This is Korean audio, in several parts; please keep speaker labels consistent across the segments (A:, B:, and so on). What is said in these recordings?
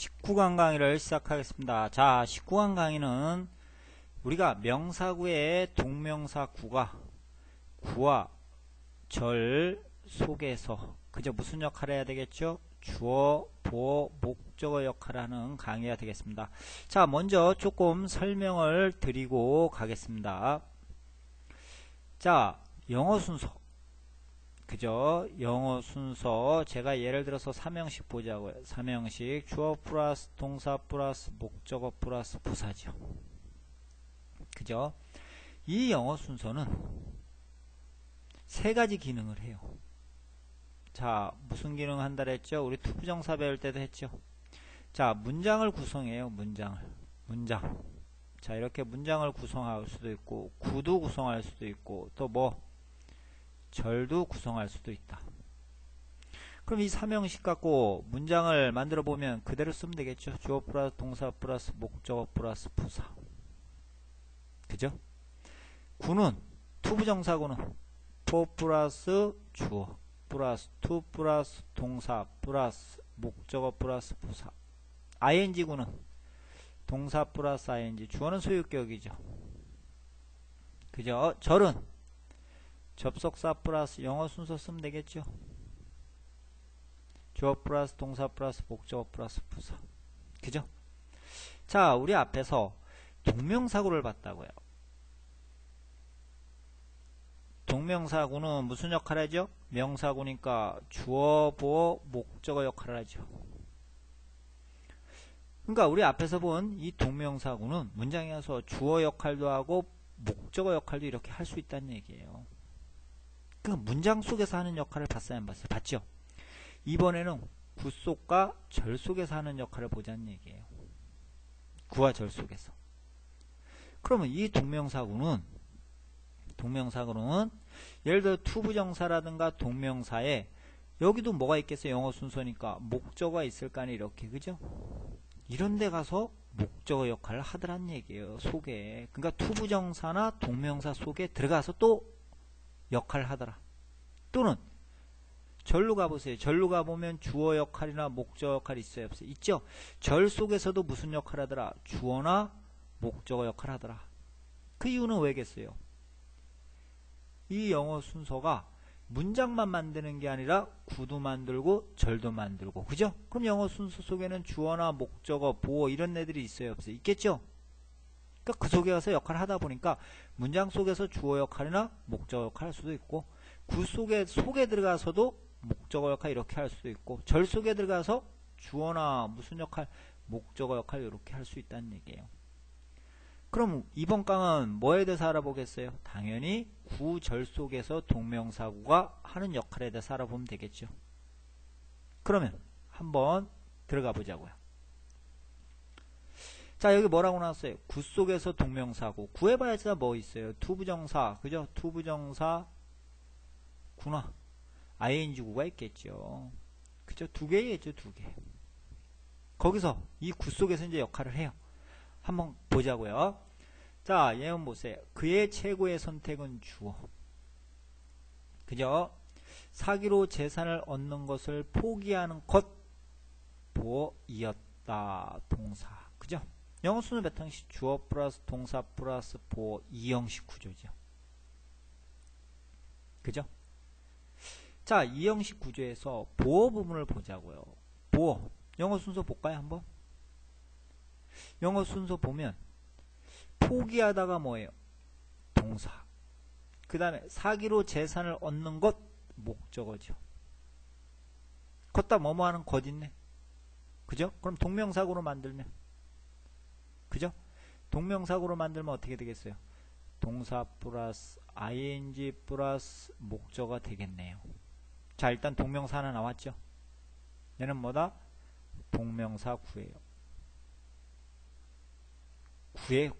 A: 19강 강의를 시작하겠습니다. 자, 19강 강의는 우리가 명사구의 동명사 구가 구와 절 속에서 그저 무슨 역할을 해야 되겠죠? 주어, 보어, 목적어 역할을 하는 강의가 되겠습니다. 자, 먼저 조금 설명을 드리고 가겠습니다. 자, 영어 순서. 그죠? 영어 순서 제가 예를 들어서 삼형식 보자고요. 삼형식 주어 플러스 동사 플러스 목적어 플러스 부사죠. 그죠? 이 영어 순서는 세 가지 기능을 해요. 자, 무슨 기능 한다 했죠? 우리 투부정사 배울 때도 했죠. 자, 문장을 구성해요. 문장을. 문장. 자, 이렇게 문장을 구성할 수도 있고 구도 구성할 수도 있고 또 뭐 절도 구성할 수도 있다. 그럼 이 삼형식 갖고 문장을 만들어 보면 그대로 쓰면 되겠죠. 주어 플러스 동사 플러스 목적어 플러스 부사. 그죠? 구는 투부정사구는 포 플러스 주어 플러스 투 플러스 동사 플러스 목적어 플러스 부사. ing구는 동사 플러스 ing 주어는 소유격이죠. 그죠? 절은 접속사 플러스 영어 순서 쓰면 되겠죠. 주어 플러스 동사 플러스 목적어 플러스 부사. 그죠? 자, 우리 앞에서 동명사구를 봤다고요. 동명사구는 무슨 역할을 하죠? 명사구니까 주어, 보어, 목적어 역할을 하죠. 그러니까 우리 앞에서 본 이 동명사구는 문장에서 주어 역할도 하고 목적어 역할도 이렇게 할 수 있다는 얘기예요. 그 문장 속에서 하는 역할을 봤어요 안 봤어요? 봤죠? 이번에는 구 속과 절 속에서 하는 역할을 보자는 얘기예요. 구와 절 속에서. 그러면 이 동명사구는 동명사구는 예를 들어 투부정사라든가 동명사에 여기도 뭐가 있겠어요? 영어 순서니까 목적어가 있을 거 아니에요. 이렇게 그죠? 이런 데 가서 목적어 역할을 하더란 얘기예요. 속에. 그러니까 투부정사나 동명사 속에 들어가서 또 역할을 하더라. 또는 절로 가보세요. 절로 가보면 주어 역할이나 목적 역할이 있어요? 없어요? 있죠? 절 속에서도 무슨 역할 하더라? 주어나 목적어 역할 하더라. 그 이유는 왜겠어요? 이 영어 순서가 문장만 만드는 게 아니라 구도 만들고 절도 만들고 그죠? 그럼 영어 순서 속에는 주어나 목적어, 보어 이런 애들이 있어요? 없어요? 있겠죠? 그러니까 그 속에 가서 역할을 하다 보니까 문장 속에서 주어 역할이나 목적어 역할 할 수도 있고 구 속에 속에 들어가서도 목적어 역할 이렇게 할 수도 있고 절 속에 들어가서 주어나 무슨 역할 목적어 역할 이렇게 할 수 있다는 얘기예요. 그럼 이번 강은 뭐에 대해서 알아보겠어요? 당연히 구절 속에서 동명사구가 하는 역할에 대해서 알아보면 되겠죠. 그러면 한번 들어가 보자고요. 자 여기 뭐라고 나왔어요? 구 속에서 동명사고 구해봐야지 뭐 있어요? 투부정사 그죠? 투부정사 구나 ing구가 있겠죠. 그죠? 두 개겠죠 두 개. 거기서 이 구 속에서 이제 역할을 해요. 한번 보자고요. 자 예문 보세요. 그의 최고의 선택은 주어. 그죠? 사기로 재산을 얻는 것을 포기하는 것 보이었다 동사. 그죠? 영어 순서 몇 형식? 주어 플러스 동사 플러스 보어 이 형식 구조죠. 그죠? 자, 이 형식 구조에서 보어 부분을 보자고요. 보어. 영어 순서 볼까요, 한번? 영어 순서 보면 포기하다가 뭐예요? 동사. 그 다음에 사기로 재산을 얻는 것 목적어죠. 걷다 뭐뭐 하는 것 있네. 그죠? 그럼 동명사고로 만들면 그죠? 동명사구로 만들면 어떻게 되겠어요? 동사 플러스 ing 플러스 목적어가 되겠네요. 자 일단 동명사 하나 나왔죠? 얘는 뭐다? 동명사 구예요. 구의 구.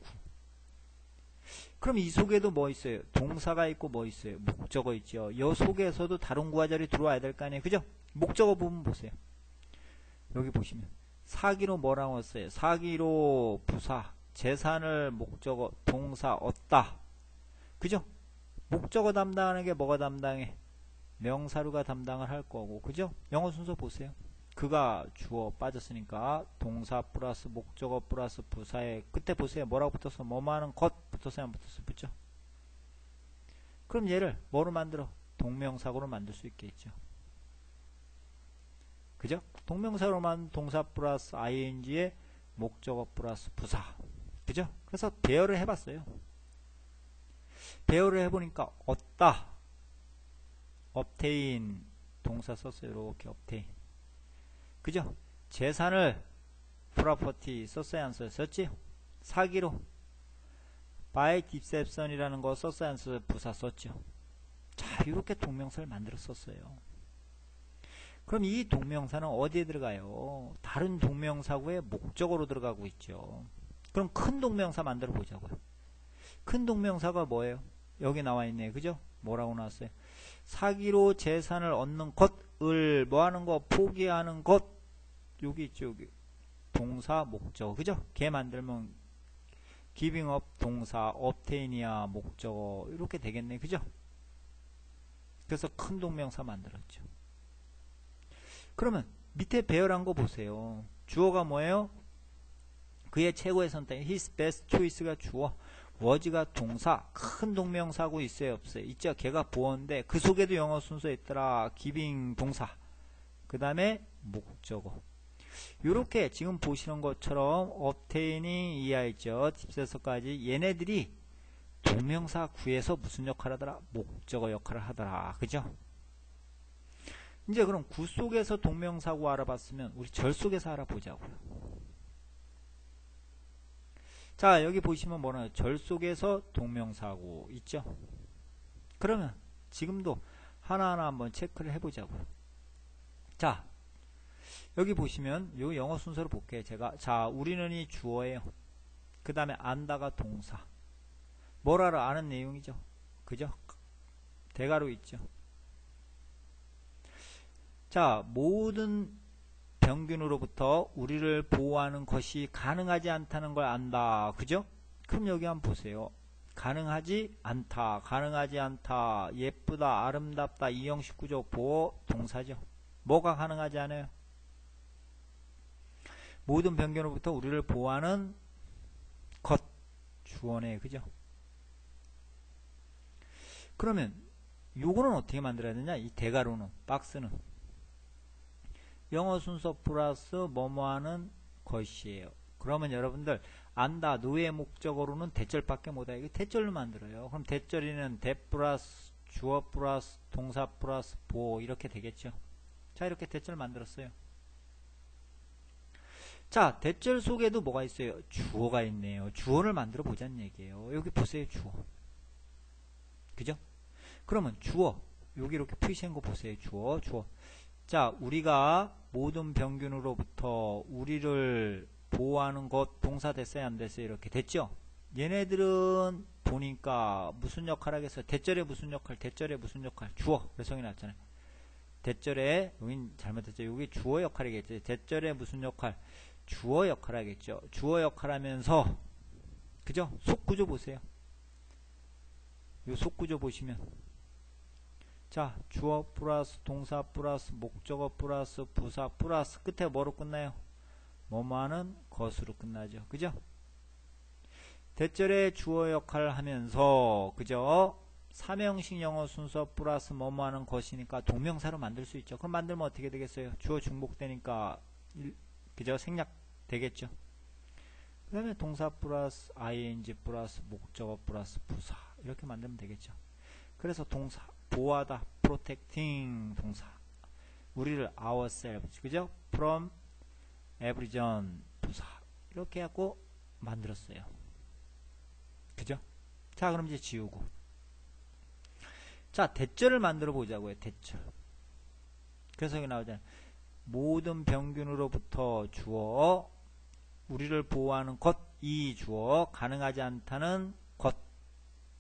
A: 그럼 이 속에도 뭐 있어요? 동사가 있고 뭐 있어요? 목적어 있죠. 이 속에서도 다른 구하절이 들어와야 될 거 아니에요. 그죠? 목적어 부분 보세요. 여기 보시면 사기로 뭐라고 했어요? 사기로 부사, 재산을 목적어, 동사, 얻다. 그죠? 목적어 담당하는 게 뭐가 담당해? 명사류가 담당을 할 거고, 그죠? 영어 순서 보세요. 그가 주어 빠졌으니까 동사 플러스 목적어 플러스 부사에 그때 보세요 뭐라고 붙어서 뭐뭐 하는 것 붙어서 안 붙어서 붙죠 그럼 얘를 뭐로 만들어 동명사고로 만들 수 있겠죠 그죠? 동명사로만 동사 플러스 ing에 목적어 플러스 부사. 그죠? 그래서 배열을 해봤어요. 배열을 해보니까 얻다. obtain. 동사 썼어요. 이렇게 obtain. 그죠? 재산을 property 썼어야 안 써요? 썼지? 사기로. by deception이라는 거 썼어야 안 써요? 부사 썼죠. 자 이렇게 동명사를 만들어 썼어요 그럼 이 동명사는 어디에 들어가요? 다른 동명사구의 목적으로 들어가고 있죠. 그럼 큰 동명사 만들어 보자고요. 큰 동명사가 뭐예요? 여기 나와 있네. 그죠? 뭐라고 나왔어요? 사기로 재산을 얻는 것을 뭐 하는 거 포기하는 것. 여기 있죠 여기. 동사 목적. 그죠? 걔 만들면 up 동사 obtain이야 목적어 이렇게 되겠네. 그죠? 그래서 큰 동명사 만들었죠 그러면 밑에 배열한 거 보세요. 주어가 뭐예요? 그의 최고의 선택 his best choice가 주어. 워즈가 동사 큰 동명사고 있어요 없어요? 있죠. 걔가 보어인데 그 속에도 영어 순서 있더라. 기빙 동사. 그 다음에 목적어. 이렇게 지금 보시는 것처럼 obtain이 이하 있죠? 딥세서까지 얘네들이 동명사 구에서 무슨 역할 하더라? 목적어 역할을 하더라. 그죠 이제 그럼 구 속에서 동명사고 알아봤으면 우리 절 속에서 알아보자고요. 자 여기 보시면 뭐나 절 속에서 동명사고 있죠? 그러면 지금도 하나하나 한번 체크를 해보자고요. 자 여기 보시면 요 영어 순서로 볼게요 제가 자 우리는 이 주어예요. 그 다음에 안다가 동사. 뭐라를 아는 내용이죠? 그죠? 대가로 있죠 자 모든 병균으로부터 우리를 보호하는 것이 가능하지 않다는 걸 안다. 그죠? 그럼 여기 한번 보세요. 가능하지 않다. 가능하지 않다. 예쁘다. 아름답다. 이 형식 구조 보호 동사죠. 뭐가 가능하지 않아요? 모든 병균으로부터 우리를 보호하는 것. 주어네. 그죠? 그러면 요거는 어떻게 만들어야 되냐? 이 대가로는 박스는 영어 순서 플러스 뭐뭐하는 것이에요. 그러면 여러분들 안다 노예 목적어로는 대절밖에. 이거 대절로 만들어요. 그럼 대절이는 대 플러스 주어 플러스 동사 플러스 보호 이렇게 되겠죠. 자 이렇게 대절 만들었어요. 자 대절 속에도 뭐가 있어요? 주어가 있네요. 주어를 만들어 보자는 얘기예요. 여기 보세요 주어. 그죠? 그러면 주어 여기 이렇게 표시한 거 보세요. 주어 주어. 자 우리가 모든 병균으로부터 우리를 보호하는 것 동사 됐어요 안 됐어요? 이렇게 됐죠? 얘네들은 보니까 무슨 역할 하겠어요? 대절에 무슨 역할 대절에 무슨 역할? 주어. 그래성이 났잖아요. 대절에 여긴 잘못했죠. 여기 주어 역할이겠죠. 대절에 무슨 역할? 주어 역할 하겠죠. 주어 역할 하면서 그죠? 속구조 보세요. 요 속구조 보시면 자 주어 플러스 동사 플러스 목적어 플러스 부사 플러스 끝에 뭐로 끝나요? 뭐뭐하는 것으로 끝나죠. 그죠? 대절의 주어 역할을 하면서 그죠? 삼형식 영어 순서 플러스 뭐뭐하는 것이니까 동명사로 만들 수 있죠. 그럼 만들면 어떻게 되겠어요? 주어 중복되니까 그죠? 생략 되겠죠. 그 다음에 동사 플러스 ing 플러스 목적어 플러스 부사 이렇게 만들면 되겠죠. 그래서 동사 보호하다 protecting 동사 우리를 ourselves 그죠? from aversion 부사 이렇게 하고 만들었어요 그죠? 자 그럼 이제 지우고 자 대절을 만들어 보자고요 대절 그래서 여기 나오잖아요 모든 병균으로부터 주어 우리를 보호하는 것 이 주어 가능하지 않다는 것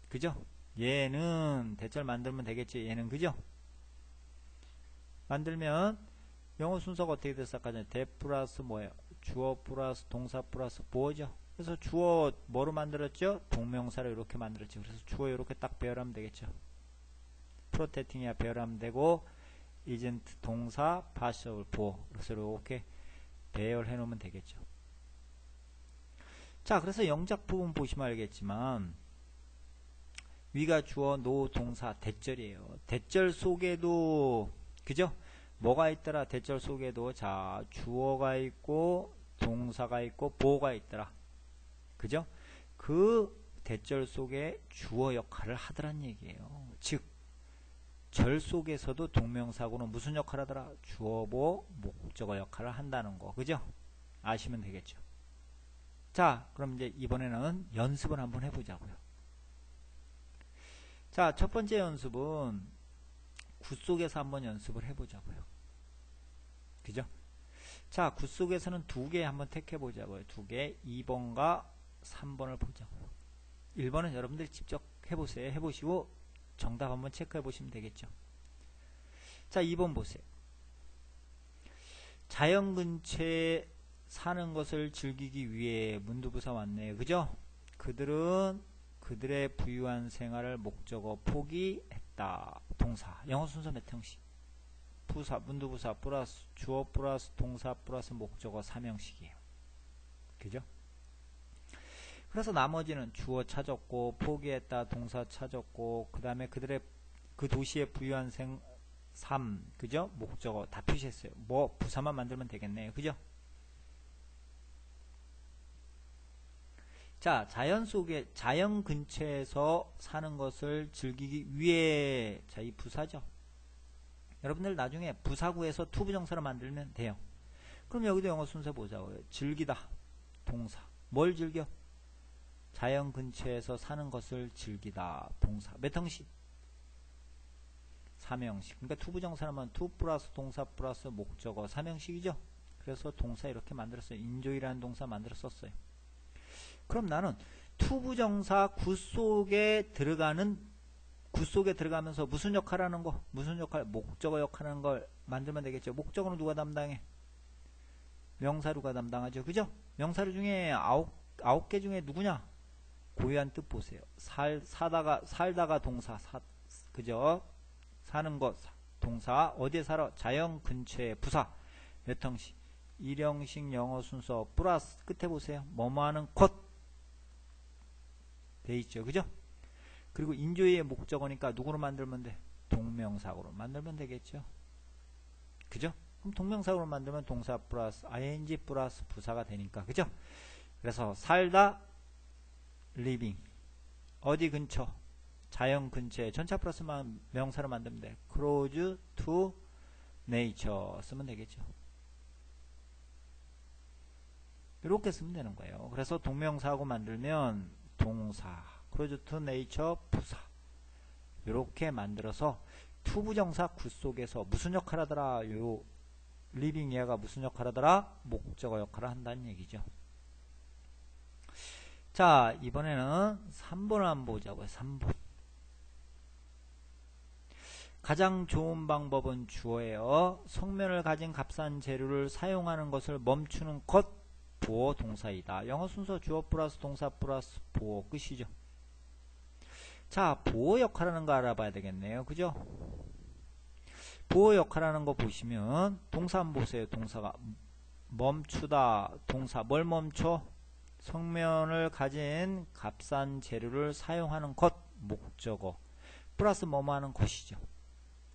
A: 그죠? 얘는 대절 만들면 되겠지. 얘는 그죠? 만들면 영어 순서가 어떻게 됐어 아까 전에 대 플러스 뭐예요? 주어 플러스 동사 플러스 보어죠. 그래서 주어 뭐로 만들었죠? 동명사를 이렇게 만들었죠. 그래서 주어 이렇게 딱 배열하면 되겠죠. 프로테팅이야 배열하면 되고 isn't 동사 partial 보호 그래서 이렇게 배열해 놓으면 되겠죠. 자 그래서 영작 부분 보시면 알겠지만 위가 주어 노 동사 대절이에요. 대절 속에도 그죠? 뭐가 있더라? 대절 속에도 자 주어가 있고 동사가 있고 보호가 있더라. 그죠? 그 대절 속에 주어 역할을 하더란 얘기예요. 즉, 절 속에서도 동명사고는 무슨 역할을 하더라? 주어보 목적어 역할을 한다는 거. 그죠? 아시면 되겠죠. 자, 그럼 이제 이번에는 연습을 한번 해보자고요. 자, 첫 번째 연습은 구 속에서 한번 연습을 해보자고요. 그죠? 자, 구 속에서는 두 개 한번 택해보자고요. 두 개, 2번과 3번을 보자고요. 1번은 여러분들 직접 해보세요. 해보시고 정답 한번 체크해 보시면 되겠죠. 자, 2번 보세요. 자연 근처에 사는 것을 즐기기 위해 문두부사 왔네요. 그죠? 그들은 그들의 부유한 생활을 목적어 포기했다. 동사. 영어 순서 몇 형식? 부사, 문두부사 플러스 주어 플러스 동사 플러스 목적어 3형식이에요. 그죠? 그래서 나머지는 주어 찾았고 포기했다 동사 찾았고 그 다음에 그들의 그 도시의 부유한 생, 삶 그죠? 목적어 다 표시했어요. 뭐 부사만 만들면 되겠네요. 그죠? 자, 자연 속에, 자연 근처에서 사는 것을 즐기기 위해, 자, 이 부사죠. 여러분들 나중에 부사구에서 투부정사를 만들면 돼요. 그럼 여기도 영어 순서 보자고요. 즐기다. 동사. 뭘 즐겨? 자연 근처에서 사는 것을 즐기다. 동사. 몇 형식? 3형식. 그러니까 투부정사라면 투 플러스 동사 플러스 목적어 3형식이죠. 그래서 동사 이렇게 만들었어요. 인조이라는 동사 만들었었어요. 그럼 나는 투부정사 구 속에 들어가는 구 속에 들어가면서 무슨 역할 하는 거? 무슨 역할? 목적어 역할 하는 걸 만들면 되겠죠. 목적어는 누가 담당해? 명사루가 담당하죠. 그죠? 명사루 중에 아홉, 아홉 개 중에 누구냐? 고유한 뜻 보세요. 살, 사다가, 살다가 동사, 사, 그죠? 사는 것, 동사. 어디에 살아? 자연 근처에 부사. 몇 형식? 일형식 영어 순서 플러스 끝에 보세요. 뭐뭐 하는 것. 돼 있죠. 그죠? 그리고 인조의 목적어니까 누구로 만들면 돼? 동명사고로 만들면 되겠죠. 그죠? 그럼 동명사고로 만들면 동사 플러스 ing 플러스 부사가 되니까. 그죠? 그래서 살다 living 어디 근처 자연 근처에 전차 플러스만 명사로 만들면 돼. close to nature 쓰면 되겠죠. 이렇게 쓰면 되는 거예요. 그래서 동명사하고 만들면 동사, to nature 부사 이렇게 만들어서 투부정사 구 속에서 무슨 역할 하더라? 요 living 얘가 무슨 역할 하더라? 목적어 역할을 한다는 얘기죠. 자, 이번에는 3번을 한번 보자고요. 3번. 가장 좋은 방법은 주어예요. 성면을 가진 값싼 재료를 사용하는 것을 멈추는 것 보어 동사이다. 영어 순서 주어 플러스 동사 플러스 보어 끝이죠. 자, 보어 역할하는 거 알아봐야 되겠네요. 그죠? 보어 역할하는 거 보시면 동사 한번 보세요. 동사가 멈추다. 동사 뭘 멈춰? 성면을 가진 값싼 재료를 사용하는 것 목적어 플러스 뭐뭐 하는 것이죠.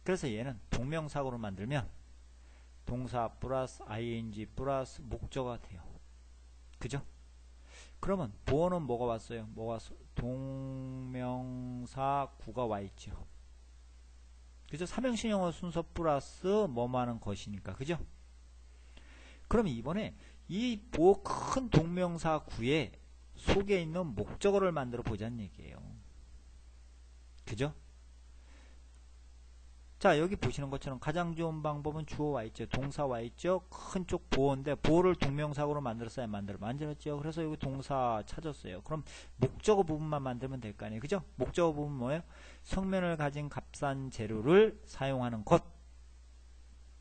A: 그래서 얘는 동명사고로 만들면 동사 플러스 ing 플러스 목적어가 돼요. 그죠? 그러면 보어는 뭐가 왔어요? 뭐가 동명사 구가 와 있죠. 그죠? 삼형식 영어 순서 플러스 뭐뭐 하는 것이니까. 그죠? 그럼 이번에 이큰 동명사 구에 속에 있는 목적어를 만들어 보자는 얘기예요. 그죠? 자 여기 보시는 것처럼 가장 좋은 방법은 주어 와 있죠. 동사 와 있죠. 큰 쪽 보어인데 보어를 동명사고로 만들었어야 만들어 만들었죠. 그래서 여기 동사 찾았어요. 그럼 목적어 부분만 만들면 될 거 아니에요. 그죠? 목적어 부분 뭐예요? 성면을 가진 값싼 재료를 사용하는 것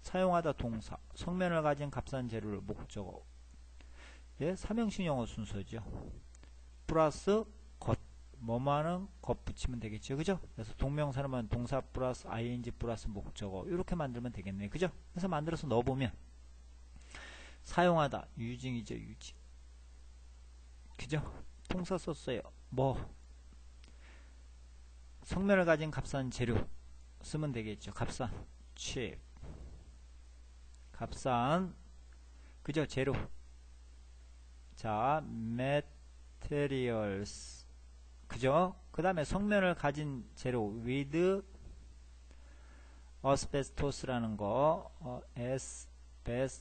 A: 사용하다 동사 성면을 가진 값싼 재료를 목적어 예, 삼형식 영어 순서죠. 플러스 것 뭐뭐하는 것 붙이면 되겠죠. 그죠? 그래서 동명사는 동사 플러스 ing 플러스 목적어 이렇게 만들면 되겠네. 그죠? 그래서 만들어서 넣어보면 사용하다 유징이죠. 유징. 그죠? 동사 썼어요. 뭐 성면을 가진 값싼 재료 쓰면 되겠죠. 값싼 cheap 값싼 그죠? 재료 자 materials 그죠? 그 다음에 성면을 가진 재료 with asbestos라는 거 어, asbestos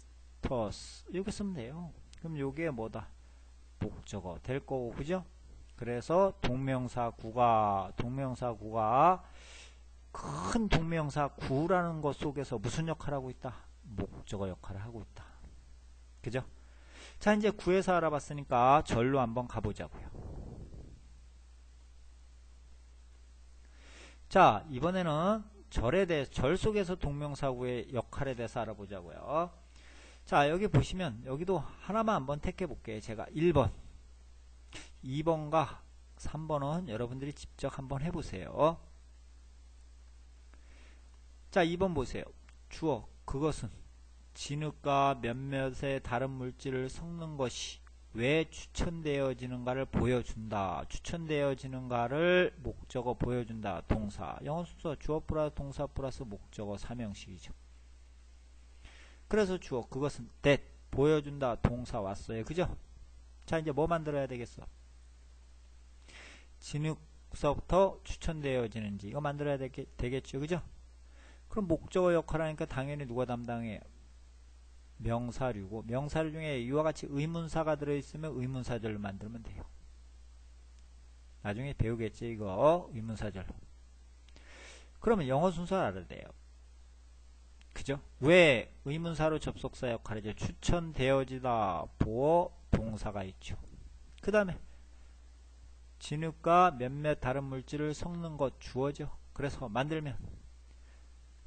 A: 이렇게 쓰면 돼요. 그럼 요게 뭐다? 목적어 될 거고 그죠? 그래서 동명사 구가 동명사 구가 큰 동명사 구라는 것 속에서 무슨 역할을 하고 있다? 목적어 역할을 하고 있다. 그죠? 자 이제 구에서 알아봤으니까 절로 한번 가보자고요. 자 이번에는 절에 대해 절 속에서 동명사구의 역할에 대해서 알아보자고요. 자 여기 보시면 여기도 하나만 한번 택해 볼게요. 제가 1번 2번과 3번은 여러분들이 직접 한번 해보세요. 자 2번 보세요. 주어 그것은 진흙과 몇몇의 다른 물질을 섞는 것이 왜 추천되어지는가를 보여준다. 추천되어지는가를 목적어 보여준다. 동사. 영어 순서 주어 플러스 동사 플러스 목적어 삼형식이죠. 그래서 주어 그것은 that 보여준다. 동사 왔어요. 그죠? 자 이제 뭐 만들어야 되겠어? 진흙서부터 추천되어지는지 이거 만들어야 되겠, 되겠죠. 그죠? 그럼 목적어 역할하니까 당연히 누가 담당해요? 명사류고 명사류 중에 이와 같이 의문사가 들어있으면 의문사절로 만들면 돼요. 나중에 배우겠지 이거 의문사절로. 그러면 영어 순서를 알아야 돼요. 그죠? 왜 의문사로 접속사 역할이죠? 추천되어지다 보어 동사가 있죠. 그 다음에 진흙과 몇몇 다른 물질을 섞는 것 주어져. 그래서 만들면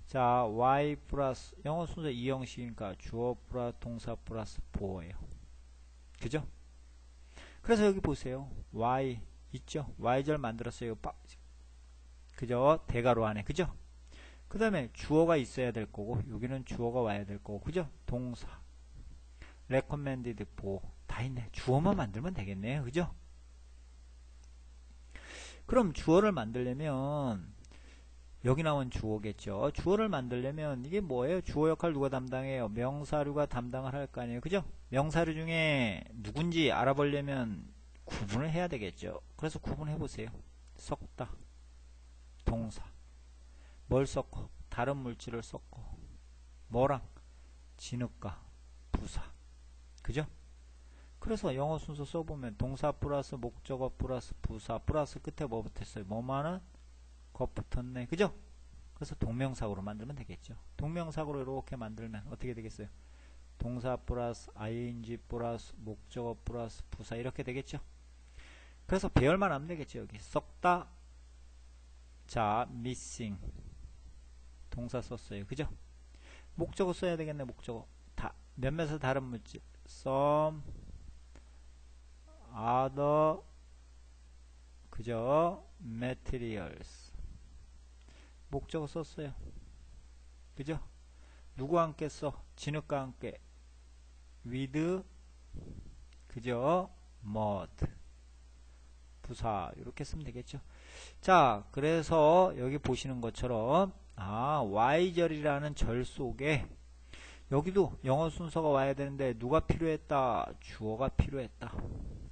A: 자 y 플러스 영어 순서 이 형식이니까 주어 플러스 동사 플러스 보어예요. 그죠? 그래서 여기 보세요. y 있죠? y절 만들었어요. 그죠? 대가로 안에 그죠? 그 다음에 주어가 있어야 될 거고 여기는 주어가 와야 될 거고 그죠? 동사 recommended 보어 다 있네. 주어만 만들면 되겠네요. 그죠? 그럼 주어를 만들려면 여기 나온 주어겠죠. 주어를 만들려면 이게 뭐예요? 주어 역할 누가 담당해요? 명사류가 담당을 할 거 아니에요. 그죠? 명사류 중에 누군지 알아보려면 구분을 해야 되겠죠. 그래서 구분해 보세요. 섞다. 동사. 뭘 섞어? 다른 물질을 섞어. 뭐랑? 진흙과 부사. 그죠? 그래서 영어 순서 써보면 동사 플러스 목적어 플러스 부사 플러스 끝에 뭐 붙었어요? 뭐만은 것 붙었네. 그죠? 그래서 동명사고로 만들면 되겠죠. 동명사고로 이렇게 만들면 어떻게 되겠어요? 동사 플러스 ing 플러스 목적어 플러스 부사 이렇게 되겠죠. 그래서 배열만 하면 되겠죠. 여기 썩다 자 missing 동사 썼어요. 그죠? 목적어 써야 되겠네. 목적어 다 몇몇의 다른 물질 some other 그죠? materials 목적어 썼어요. 그죠? 누구와 함께 써? 진흙과 함께 with 그죠? mud 부사 이렇게 쓰면 되겠죠. 자 그래서 여기 보시는 것처럼 아 y절이라는 절 속에 여기도 영어 순서가 와야 되는데 누가 필요했다? 주어가 필요했다.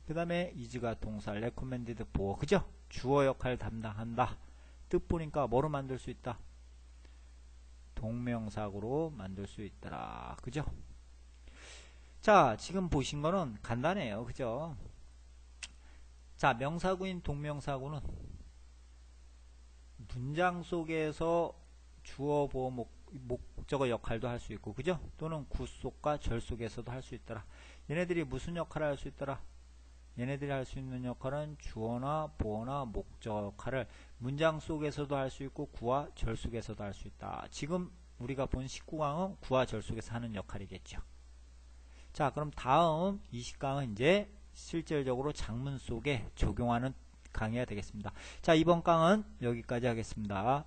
A: 그 다음에 이즈가 동사 recommended 보어 그죠? 주어 역할 담당한다. 뜻 보니까 뭐로 만들 수 있다? 동명사구로 만들 수 있더라. 그죠? 자, 지금 보신 거는 간단해요. 그죠? 자, 명사구인 동명사구는 문장 속에서 주어, 보어, 목, 목적어 역할도 할 수 있고, 그죠? 또는 구 속과 절 속에서도 할 수 있더라. 얘네들이 무슨 역할을 할 수 있더라? 얘네들이 할 수 있는 역할은 주어나 보어나 목적 역할을 문장 속에서도 할 수 있고 구와 절 속에서도 할 수 있다. 지금 우리가 본 19강은 구와 절 속에서 하는 역할이겠죠. 자 그럼 다음 20강은 이제 실질적으로 장문 속에 적용하는 강의가 되겠습니다. 자, 이번 강은 여기까지 하겠습니다.